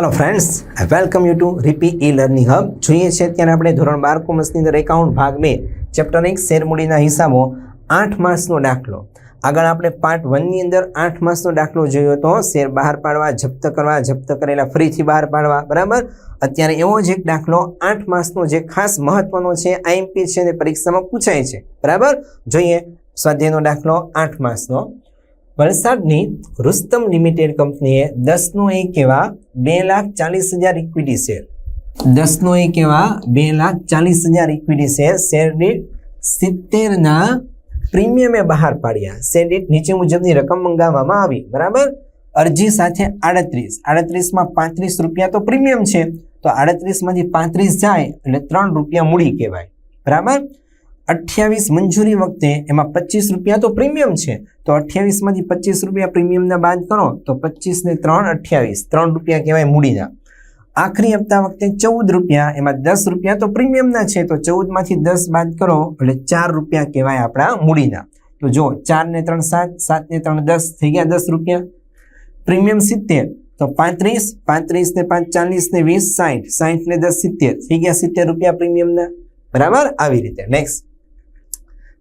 Hello friends welcome you to રીપી e learning hub જોઈએ છે ત્યારે આપણે ધોરણ બાર કોમર્સની અંદર એકાઉન્ટ ભાગ બે ચેપ્ટર એક, શેરમૂડીના હિસાબો, આઠ માસનો દાખલો. આગળ આપણે પાર્ટ વનની અંદર આઠ માસનો દાખલો જોયો હતો શેર બહાર પાડવા, જપ્ત કરવા, જપ્ત કરેલા, ફરીથી બહાર પાડવા, બરાબર? અત્યારે એવો જ એક દાખલો, આઠ માસનો જે ખાસ મહત્વનો છે આઈએમપી છે તે પરીક્ષામાં પૂછાય છે. બરાબર? જોઈએ સ્વાધ્યાયનો દાખલો, આઠ માસનો. વલસાડની રુસ્તમ લિમિટેડ કંપનીએ દસનો એક એવા બે લાખ ચાલીસ હજાર ઇક્વિટી શેર દસનો એક એવા બે લાખ ચાલીસ હજાર ઇક્વિટી શેર શેર સિત્તેરના પ્રીમિયમે બહાર પાડ્યા. શેર દીઠ નીચે મુજબની રકમ મંગાવવામાં આવી. બરાબર? અરજી સાથે આડત્રીસ. આડત્રીસમાં પાંત્રીસ રૂપિયા તો પ્રીમિયમ છે. તો આડત્રીસમાંથી પાંત્રીસ જાય એટલે ત્રણ રૂપિયા મૂડી કહેવાય. બરાબર? અઠ્યાવીસ મંજૂરી વખતે એમાં પચીસ રૂપિયા તો પ્રીમિયમ છે. તો અઠ્યાવીસમાંથી પચીસ રૂપિયા પ્રીમિયમના બાદ કરો, તો પચીસ ને ત્રણ અઠ્યાવીસ. ત્રણ રૂપિયા કહેવાય મૂડીના આખરી હપ્તા વખતે ચૌદ રૂપિયા, એમાં દસ રૂપિયા તો પ્રીમિયમના છે, તો ચૌદમાંથી દસ બાદ કરો, એટલે ચાર રૂપિયા કહેવાય આપણા મૂડીના તો જો ચાર ને ત્રણ સાત સાત ને ત્રણ દસ, થઈ ગયા દસ રૂપિયા. પ્રીમિયમ સિત્તેર, તો પાંત્રીસ પાંત્રીસ ને પાંચ ચાલીસ ને વીસ, સાઠ સાઠ ને દસ સિત્તેર, થઈ ગયા સિત્તેર રૂપિયા પ્રીમિયમના. બરાબર? આવી રીતે. નેક્સ્ટ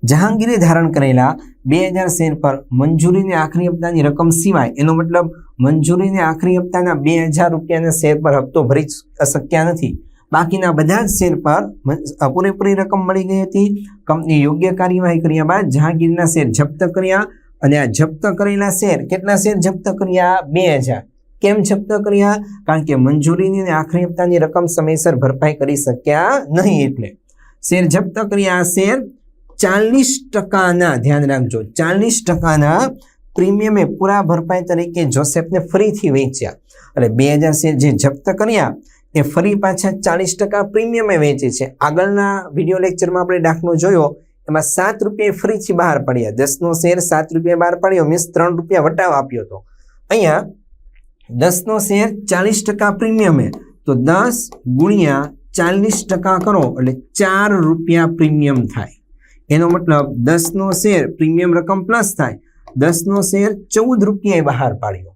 જહાંગીરે ધારણ કરેલા બે હજાર શેર પર મંજૂરીને આખરી હપ્તાની રકમ સિવાય એનો મતલબ મંજૂરીને આખરી હપ્તાના બે હજાર રૂપિયાના શેર પર હપ્તો ભરી શક્યા નથી. બાકીના બધા જ શેર પર પૂરેપૂરી રકમ મળી ગઈ હતી. કંપની યોગ્ય કાર્યવાહી કર્યા બાદ જહાંગીરના શેર જપ્ત કર્યા અને આ જપ્ત કરેલા શેર કેટલા શેર જપ્ત કર્યા? બે હજાર. કેમ જપ્ત કર્યા? કારણ કે મંજૂરીની આખરી હપ્તાની રકમ સમયસર ભરપાઈ કરી શક્યા નહીં એટલે. શેર જપ્ત કર્યા શેર ચાલીસ ટકાના, ધ્યાન રાખજો, ચાલીસ ટકાના પ્રીમિયમે પૂરા ભરપાઈ તરીકે જોસેફને ફરીથી વેચ્યા. એટલે બે હજાર શેર જે જપ્ત કર્યા, એ ફરી પાછા ચાલીસ ટકા પ્રીમિયમે વેચે છે. આગળના વીડિયો લેક્ચરમાં આપણે દાખલો જોયો, એમાં સાત રૂપિયા ફરીથી બહાર પડ્યા. દસનો શેર સાત રૂપિયા બહાર પડ્યો, મીન્સ ત્રણ રૂપિયા વટાવ આપ્યો હતો. અહીંયા દસનો શેર ચાલીસ ટકા પ્રીમિયમે, તો દસ ગુણ્યા ચાલીસ ટકા કરો, એટલે ચાર રૂપિયા પ્રીમિયમ થાય. એનો મતલબ દસનો શેર પ્રીમિયમ રકમ પ્લસ થાય, દસનો શેર ચૌદ રૂપિયાએ બહાર પાડ્યો.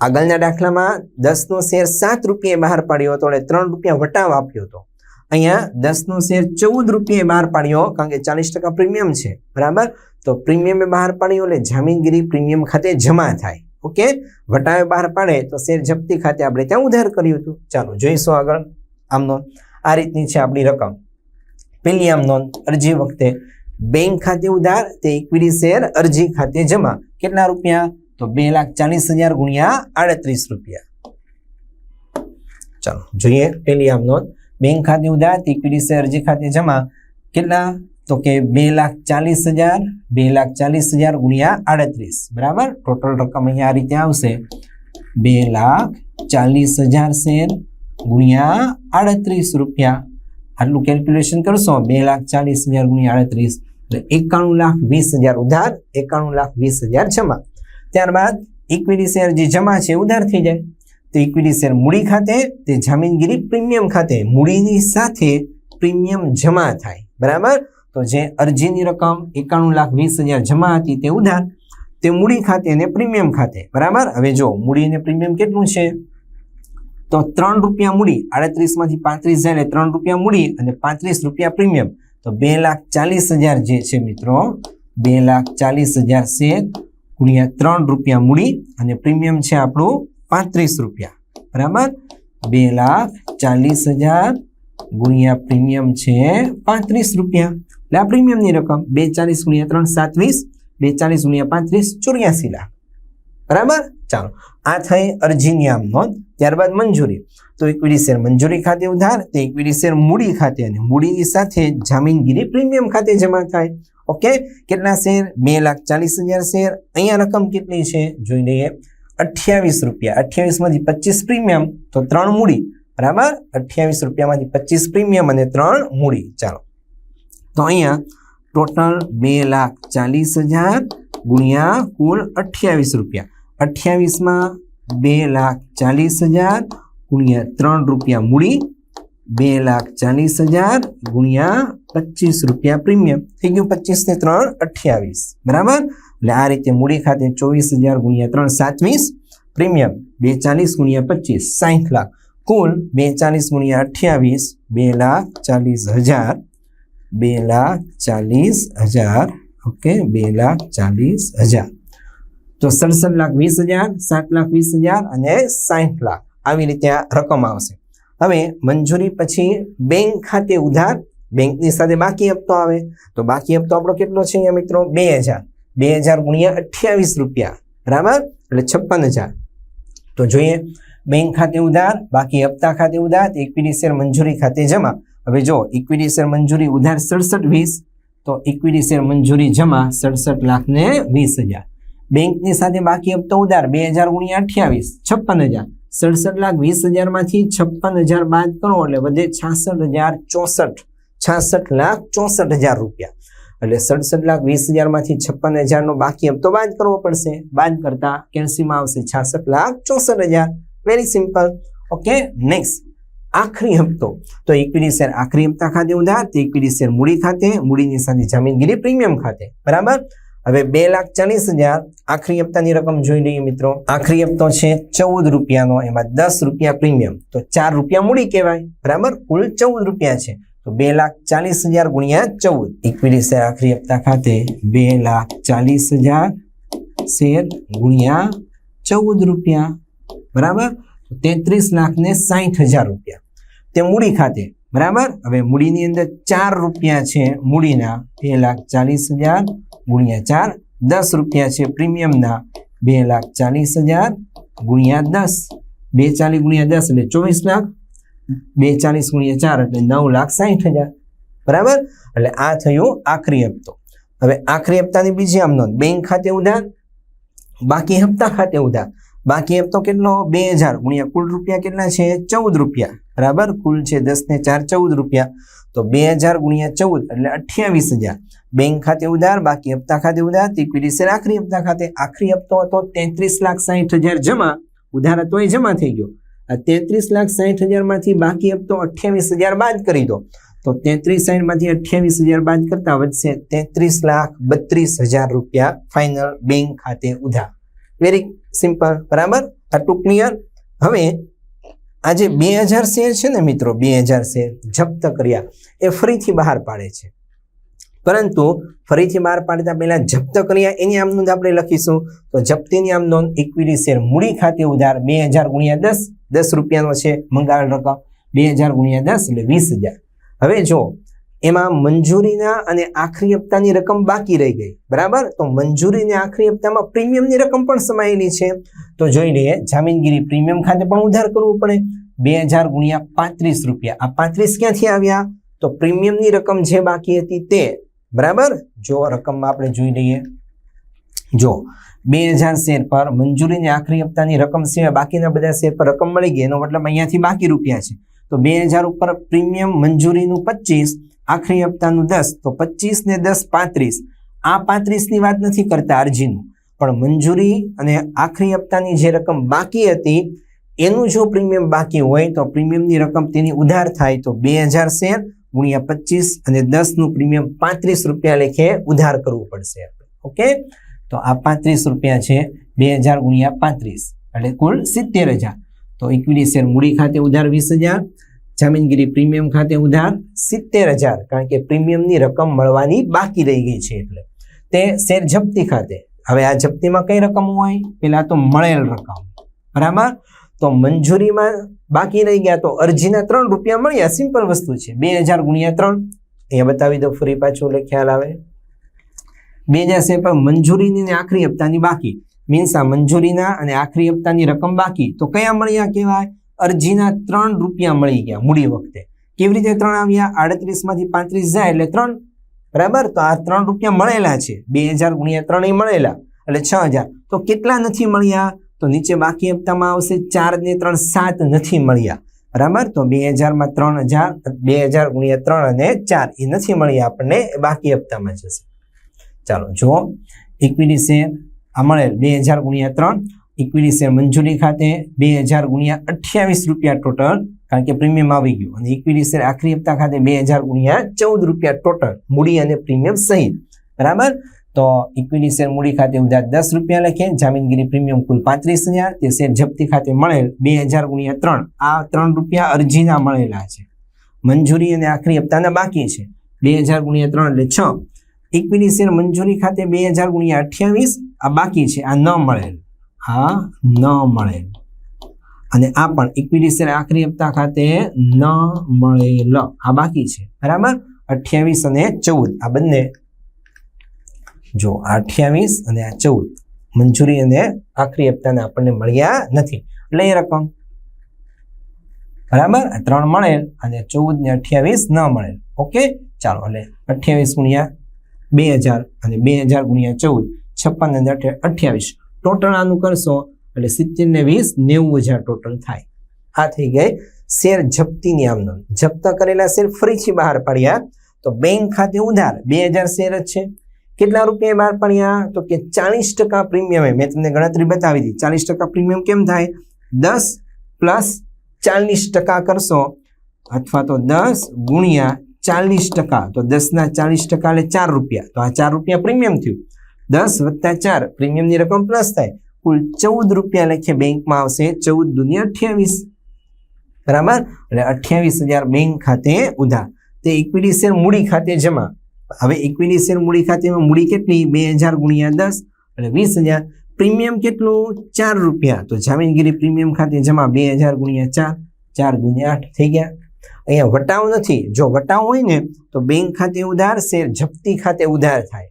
આગળના દાખલામાં દસનો શેર સાત રૂપિયાએ બહાર પાડ્યો હતો એટલે ત્રણ રૂપિયા વટાવ આપ્યો હતો. અહીંયા દસનો શેર ચૌદ રૂપિયાએ બહાર પાડ્યો કારણ કે ચાલીસ ટકા પ્રીમિયમ છે. બરાબર? તો પ્રીમિયમે બહાર પાડ્યો એટલે જામીનગીરી પ્રીમિયમ ખાતે જમા થાય. ઓકે? વટાવે બહાર પાડે તો શેર જપ્તી ખાતે આપણે ત્યાં ઉધાર કર્યું હતું? ચાલો, જોઈશું આગળ. આમનો આ રીતની છે આપણી રકમ. પેલી નોંધ અરજી વખતે બેંક ખાતે ઉધાર તે ઇક્વિટી શેર અરજી ખાતે જમા. કેટલા રૂપિયા? તો બે લાખ ચાલીસ હજાર ગુણ્યા આડત્રીસ રૂપિયા. ચાલો, જોઈએ પેલી આમ નોંધ. બેંક ખાતે ઉધાર તે ઇક્વિટી શેર અરજી ખાતે જમા. કેટલા? તો કે બે લાખ ચાલીસ હજાર, બે લાખ ચાલીસ હજાર ગુણ્યા આડત્રીસ. બરાબર? ટોટલ રકમ અહીંયા આ રીતે આવશે. બે લાખ ચાલીસ હજાર શેર ગુણ્યા આડત્રીસ રૂપિયા. આટલું કેલ્ક્યુલેશન કરશો, બે લાખ ચાલીસ હજાર ગુણ્યા આડત્રીસ, એટલે એકાણું લાખ વીસ હજાર ઉધાર, એકાણું લાખ વીસ હજાર જમા. ત્યારબાદ ઇક્વિટી શેર જે જમા છે ઉધાર થઈ જાય. તો ઇક્વિટી શેર મૂડી ખાતે, તે જામીનગીરી પ્રીમિયમ ખાતે મૂડીની સાથે પ્રીમિયમ જમા થાય. બરાબર? તો જે અરજીની રકમ એકાણું લાખ વીસ હજાર જમા હતી તે ઉધાર, તે મૂડી ખાતે અને પ્રીમિયમ ખાતે. બરાબર? હવે જો મૂડી અને પ્રીમિયમ કેટલું છે? તો ત્રણ રૂપિયા મૂડી, આડત્રીસમાંથી પાંત્રીસ જાય એટલે ત્રણ રૂપિયા મૂડી અને પાંત્રીસ રૂપિયા પ્રીમિયમ. તો બે લાખ ચાલીસ હજાર જે છે મિત્રો, બે લાખ ચાલીસ હજાર છે ગુણ્યા ત્રણ રૂપિયા મૂડી અને પ્રીમિયમ છે આપણું પાંત્રીસ રૂપિયા. બરાબર? બે લાખ ચાલીસ હજાર ગુણ્યા પ્રીમિયમ છે પાંત્રીસ રૂપિયા. એટલે આ પ્રીમિયમની રકમ બે ચાલીસ ગુણ્યા ત્રણ સાતવીસ, બે ચાલીસ ગુણ્યા પાંત્રીસ ચોર્યાસી લાખ. બરાબર? ચાલો. આ થઈ અરજીની આમ નોંધ. ત્યારબાદ મંજૂરી. તો ઇક્વિટી શેર મંજૂરી ખાતે ઉધાર, તે ઇક્વિટી શેર મૂડી ખાતે અને મૂડીની સાથે જામીનગીરી પ્રીમિયમ ખાતે જમા થાય. ઓકે? કેટલા શેર? બે લાખ ચાલીસ હજાર શેર. અહીંયા રકમ કેટલી છે? જોઈ લઈએ. અઠ્યાવીસ રૂપિયા. અઠ્યાવીસમાંથી પચીસ પ્રીમિયમ, તો ત્રણ મૂડી. બરાબર? અઠ્યાવીસ રૂપિયામાંથી પચીસ પ્રીમિયમ અને ત્રણ મૂડી. ચાલો. તો અહીંયા ટોટલ બે લાખ ચાલીસ હજાર ગુણ્યા કુલ અઠ્યાવીસ રૂપિયા. અઠ્યાવીસમાં બે લાખ ચાલીસ હજાર ગુણ્યા ત્રણ રૂપિયા મૂડી, બે લાખ ચાલીસ હજાર ગુણ્યા પચીસ રૂપિયા પ્રીમિયમ. થઈ ગયું પચીસ ને ત્રણ અઠ્યાવીસ. બરાબર? એટલે આ રીતે મૂડી ખાતે ચોવીસ હજાર ગુણ્યા ત્રણ સાતવીસ, પ્રીમિયમ બે ચાલીસ ગુણ્યા પચીસ સાઠ લાખ. કુલ બે ચાલીસ ગુણ્યા અઠ્યાવીસ, બે લાખ ચાલીસ હજાર, બે લાખ ચાલીસ હજાર, ઓકે, બે લાખ ચાલીસ હજાર. તો સડસઠ લાખ, વીસ હજાર, સાત લાખ, વીસ હજાર અને સાઠ લાખ આવી રીતે આ રકમ આવશે. હવે મંજૂરી પછી બેંક ખાતે ઉધાર, બેંકની સાથે બાકી હપ્તો આવે. તો બાકી હપ્તો આપણો કેટલો છે અહીંયા મિત્રો? બે હજાર. બે હજાર ગુણ્યા અઠ્યાવીસ રૂપિયા. બરાબર? એટલે છપ્પન હજાર. તો જોઈએ, બેંક ખાતે ઉધાર, બાકી હપ્તા ખાતે ઉધાર ઇક્વિટી શેર મંજૂરી ખાતે જમા. હવે જો ઇક્વિટી શેર મંજૂરી ઉધાર સડસઠ વીસ, તો ઇક્વિટી શેર મંજૂરી જમા સડસઠ લાખ ને વીસ હજાર. બેંકની સાથે બાકી હપ્તો ઉધાર બે હજાર ગુણ્યા અઠ્યાવીસ, છપ્પન હજાર, સડસઠ લાખ વીસ હજારમાંથી છપ્પન હજાર બાદ કરો એટલે વધે છાસઠ હજાર ચોસઠ, છાસઠ લાખ ચોસઠ હજાર રૂપિયા. એટલે સડસઠ લાખ વીસ હજારમાંથી છપ્પન હજારનો બાકી હપ્તો બાદ કરવો પડશે. બાદ કરતા કેન્સીમાં આવશે છાસઠ લાખ ચોસઠ હજાર. વેરી સિમ્પલ ઓકે નેક્સ્ટ આખરી હપ્તો. તો ઇક્વિટી શેર આખરી હપ્તા ખાતે ઉધાર, તો ઇક્વિટી શેર મૂડી ખાતે, મૂડીની સાથે જામીનગીરી પ્રીમિયમ ખાતે. બરાબર? હવે બે લાખ ચાલીસ હજાર આખરી હપ્તાની રકમ જોઈ લઈએ મિત્રો. આખરી હપ્તો છે ચૌદ રૂપિયાનો, એમાં દસ રૂપિયા પ્રીમિયમ. તો ચાર રૂપિયા મૂડી કહેવાય, બરાબર? કુલ ચૌદ રૂપિયા છે. તો બે લાખ ચાલીસ હજાર ગુણ્યા ચૌદ. ઇક્વિટી શેર આખરી હપ્તા ખાતે, બે લાખ ચાલીસ હજાર શેર ગુણ્યા ચૌદ રૂપિયા. બરાબર? તેત્રીસ લાખ ને સાહીઠ હજાર રૂપિયા. તે મૂડી ખાતે બરાબર? હવે મૂડીની અંદર ચાર રૂપિયા છે મૂડીના. બે લાખ ચાલીસ હજાર ગુણ્યા ચાર, દસ રૂપિયા છે પ્રીમિયમના. બે લાખ ચાલીસ હજાર ગુણ્યા દસ. બે ચાલીસ ગુણ્યા દસ એટલે ચોવીસ લાખ. બે ચાલીસ ગુણ્યા ચાર એટલે નવ લાખ સાહીઠ હજાર. બરાબર? એટલે આ થયું આખરી હપ્તો. હવે આખરી હપ્તાની બીજી આમ નોંધ. બેંક ખાતે ઉધાર, બાકી હપ્તા ખાતે ઉધાર. બાકી હપ્તો કેટલો? બે હજાર ગુણ્યા કુલ રૂપિયા કેટલા છે? ચૌદ રૂપિયા. બરાબર? કુલ છે દસ ને ચાર ચૌદ રૂપિયા. તો બે હજાર ગુણ્યા ચૌદ એટલે અઠ્યાવીસ હજાર. બેંક ખાતે ઉધાર, બાકી હપ્તા ખાતે ઉધાર શેર આખરી હપ્તા ખાતે. આખરી હપ્તો હતો તેત્રીસ લાખ સાહીઠ હજાર જમા. ઉધાર હતો એ જમા થઈ ગયો. આ તેત્રીસ લાખ સાહીઠ હજારમાંથી બાકી હપ્તો અઠ્યાવીસ હજાર બાદ કરી દો. તો તેત્રીસ સાઈઠમાંથી અઠ્યાવીસ હજાર બાદ કરતા વધશે તેત્રીસ લાખ બત્રીસ હજાર રૂપિયા ફાઇનલ બેંક ખાતે ઉધાર. વેરી સિમ્પલ બરાબર? આટલું ક્લિયર હવે આ જે બે હજાર શેર છે ને મિત્રો, બે હજાર શેર જપ્ત કર્યા. એ ફરીથી બહાર પાડે છે. પરંતુ ફરીથી બહાર પાડતા પહેલા જપ્ત કર્યા, એની આમ નોંધ આપણે લખીશું. તો જપ્તીની આમ નોંધ ઇક્વિટી શેર મૂડી ખાતે ઉધાર બે હજાર ગુણ્યા દસ દસ રૂપિયાનો છે મંગાવેલ રકમ બે હજાર ગુણ્યા દસ એટલે વીસ હજાર. હવે જો એમાં મંજૂરીના અને આખરી હપ્તાની રકમ બાકી રહી ગઈ. બરાબર? તો મંજૂરીને આખરી હપ્તામાં પ્રીમિયમની રકમ પણ સમાયેલી છે. તો જોઈ લઈએ, જામીનગીરી પ્રીમિયમ ખાતે પણ ઉધાર કરવું પડે. બે હજાર ગુણ્યા પાંત્રીસ રૂપિયા. આ પાંત્રીસ ક્યાંથી આવ્યા? તો પ્રીમિયમની રકમ જે બાકી હતી તે. બરાબર? જો રકમમાં આપણે જોઈ લઈએ. જો, બે હજાર શેર પર મંજૂરીની આખરી હપ્તાની રકમ સિવાય બાકીના બધા શેર પર રકમ મળી ગઈ. એનો મતલબ અહીંયાથી બાકી રૂપિયા છે. તો બે હજાર ઉપર પ્રીમિયમ મંજૂરીનું પચીસ આખરી હપ્તાનું દસ, તો પચીસ ને દસ, પાંત્રીસ. આ પાંત્રીસની વાત નથી કરતા અરજીનું. પણ મંજૂરી અને આખરી હપ્તાની જે રકમ બાકી હતી, એનું જો પ્રીમિયમ બાકી હોય, તો પ્રીમિયમની રકમ તેની ઉધાર થાય, તો બે હજાર શેર ગુણ્યા પચીસ અને દસનું પ્રીમિયમ પાંત્રીસ રૂપિયા લેખે ઉધાર કરવું પડશે ઓકે? તો આ પાંત્રીસ રૂપિયા છે, બે હજાર ગુણ્યા પાંત્રીસ. એટલે કુલ સિત્તેર હજાર. તો ઇક્વિટી શેર મૂડી ખાતે ઉધાર વીસ હજાર જામીનગીરી પ્રીમિયમ ખાતે ઉધાર સિત્તેર હજાર, કારણ કે પ્રીમિયમની રકમ મળવાની બાકી રહી ગઈ છે એટલે. તે શેર જપ્તી ખાતે. હવે આ જપ્તીમાં કઈ રકમ હોય? પેલા તો મળેલ રકમ. બરાબર? તો મંજૂરીમાં બાકી રહી ગયા તો અરજીના ત્રણ રૂપિયા મળ્યા. સિમ્પલ વસ્તુ છે. બે હજાર ગુણ્યા ત્રણ. અહીંયા બતાવી દો ફરી પાછું એટલે ખ્યાલ આવે. બે હજાર શેર પણ મંજૂરીની આખરી હપ્તાની બાકી. મીન્સ આ મંજૂરીના અને આખરી હપ્તાની રકમ બાકી. તો કયા મળ્યા કહેવાય? અરજીના ત્રણ રૂપિયા મળી ગયા મૂડી વખતે. કેવી રીતે ત્રણ આવ્યા? આડત્રીસમાંથી પાંત્રીસ જાય એટલે ત્રણ. બરાબર? તો આ ત્રણ રૂપિયા મળેલા છે. બે હજાર ગુણ્યા ત્રણ મળેલા. એટલે છ હજાર. તો કેટલા નથી મળ્યા? તો નીચે બાકી હપ્તામાં આવશે ચાર ને ત્રણ સાત નથી મળ્યા. બરાબર? તો બે હજારમાં ત્રણ હજાર, બે હજાર ગુણ્યા ત્રણ અને ચાર એ નથી મળ્યા. આપણને બાકી હપ્તામાં જશે. ચાલો જુઓ. ઇક્વિટી શેર આ મળેલ બે હજાર ગુણ્યા ત્રણ. ઇક્વિટી શેર મંજૂરી ખાતે બે હજાર ગુણ્યા અઠ્યાવીસ રૂપિયા ટોટલ કારણ કે પ્રીમિયમ આવી ગયું. અને ઇક્વિટી શેર આખરી હપ્તા ખાતે બે હજાર ગુણ્યા ચૌદ રૂપિયા ટોટલ મૂડી અને પ્રીમિયમ સહિત. બરાબર? તો ઇક્વિટી શેર મૂડી ખાતે ઉધાર દસ રૂપિયા લખે, જામીનગીરી પ્રીમિયમ કુલ પાંત્રીસ હજાર, તે શેર જપ્તી ખાતે મળેલ બે હજાર ગુણ્યા ત્રણ. આ ત્રણ રૂપિયા અરજીના મળેલા છે. મંજૂરી અને આખરી હપ્તાના બાકી છે. બે હજાર ગુણ્યા ત્રણ એટલે છ. ઇક્વિટી શેર મંજૂરી ખાતે બે હજાર ગુણ્યા અઠ્યાવીસ, આ બાકી છે, આ ન મળેલ. આ ન મળેલ અને આ પણ ઇક્વિટી શેર આખરી હપ્તા ખાતે ન મળેલ. આ બાકી છે. બરાબર? અઠ્યાવીસ અને ચૌદ. આ બંને. જો આ અઠ્યાવીસ અને આ ચૌદ. મંજૂરી અને આખરી હપ્તાને આપણને મળ્યા નથી. એટલે એ રકમ. બરાબર? આ ત્રણ મળેલ અને ચૌદ ને અઠ્યાવીસ ન મળેલ. ઓકે? ચાલો, એટલે અઠ્યાવીસ ગુણ્યા બે હજાર અને બે હજાર ગુણ્યા ચૌદ. છપ્પન અને અઠ્યાવીસ. ટોટલ આનું કરશો એટલે સિત્તેર ને વીસ, નેવું હજાર ટોટલ થાય. આ થઈ ગઈ શેર જપ્તીની આમનો જપ્ત કરેલા શેર ફરીથી બહાર પાડ્યા. તો બેંક ખાતે ઉધાર, બે હજાર શેર જ છે. કેટલા રૂપિયા બહાર પાડ્યા? તો કે ચાલીસ ટકા પ્રીમિયમ મેં તમને ગણતરી બતાવી હતી. ચાલીસ ટકા પ્રીમિયમ કેમ થાય? દસ પ્લસ ચાલીસ ટકા કરશો અથવા તો દસ ગુણ્યા ચાલીસ ટકા. તો દસના ચાલીસ ટકા એટલે ચાર રૂપિયા. તો આ ચાર રૂપિયા પ્રીમિયમ થયું. દસ વત્તા ચાર પ્રીમિયમની રકમ પ્લસ થાય. કુલ ચૌદ રૂપિયા લખીએ બેંકમાં આવશે. ચૌદ દુનિયા અઠ્યાવીસ. બરાબર? એટલે અઠ્યાવીસ હજાર બેંક ખાતે ઉધાર. તે ઇક્વિટી શેર મૂડી ખાતે જમા. હવે ઇક્વિટી શેર મૂડી ખાતેમાં મૂડી કેટલી? બે હજાર ગુણ્યા દસ. એટલે વીસ હજાર. પ્રીમિયમ કેટલું? ચાર રૂપિયા. તો જામીનગીરી પ્રીમિયમ ખાતે જમા બે હજાર ગુણ્યા ચાર. ચાર ગુણ્યા આઠ થઈ ગયા. અહીંયા વટાવ નથી. જો વટાવ હોય ને, તો બેંક ખાતે ઉધાર શેર જપ્તી ખાતે ઉધાર થાય.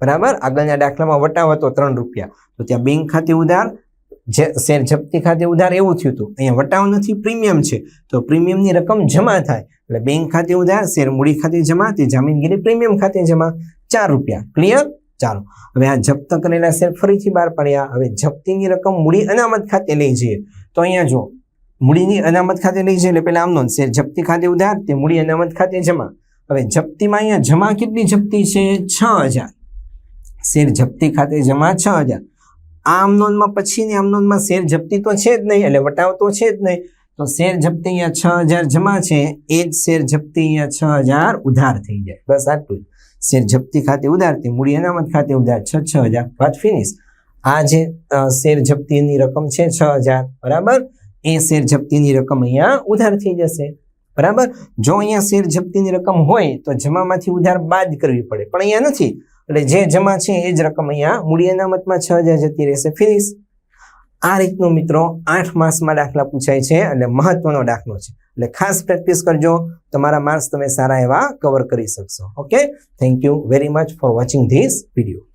બરાબર? આગળના દાખલામાં વટાવ હતો ત્રણ રૂપિયા. તો ત્યાં બેંક ખાતે ઉધાર, જે શેર જપ્તી ખાતે ઉધાર એવું થયું હતું. અહીંયા વટાવ નથી, પ્રીમિયમ છે. તો પ્રીમિયમની રકમ જમા થાય. એટલે બેંક ખાતે ઉધાર, શેર મૂડી ખાતે જમા, તે જામીનગીરી પ્રીમિયમ ખાતે જમા. ચાર રૂપિયા. ક્લિયર? ચાલો. હવે આ જપ્ત કરેલા શેર ફરીથી બહાર પડ્યા. હવે જપ્તીની રકમ મૂડી અનામત ખાતે લઈ જઈએ. તો અહીંયા જો મૂડીની અનામત ખાતે લઈ જઈએ એટલે પહેલાં આમનો શેર જપ્તી ખાતે ઉધાર, તે મૂડી અનામત ખાતે જમા. હવે જપ્તીમાં અહીંયા જમા કેટલી જપ્તી છે? છ હજાર. શેર જપ્તી ખાતે જમા છ હજાર. આ આમનોંધમાં પછીની આમનોનમાં શેર જપ્તી તો છે જ નહીં, એટલે વટાવ તો છે જ નહીં. તો શેર જપ્તી અહીંયા છ હજાર જમા છે, એ જ શેર જપ્તી અહીંયા છ હજાર ઉધાર થઈ જાય. બસ આટલું શેર જપ્તી ખાતે ઉધાર, તે મૂડી અનામત ખાતે ઉધાર છ છ હજાર. વાત ફિનિશ આ જે શેર જપ્તીની રકમ છે છ હજાર, બરાબર? એ શેર જપ્તીની રકમ અહીંયા ઉધાર થઈ જશે. બરાબર? જો અહીંયા શેર જપ્તીની રકમ હોય, તો જમામાંથી ઉધાર બાદ કરવી પડે. પણ અહીંયા નથી. એટલે જે જમા છે એ જ રકમ અહીંયા મૂડી અનામતમાં છ હજાર જતી રહેશે. ફિનિશ આ રીતનો મિત્રો આઠ માસમાં દાખલા પૂછાય છે એટલે મહત્વનો દાખલો છે. એટલે ખાસ પ્રેક્ટિસ કરજો, તમારા માર્ક્સ તમે સારા એવા કવર કરી શકશો. Okay thank you very much for watching this video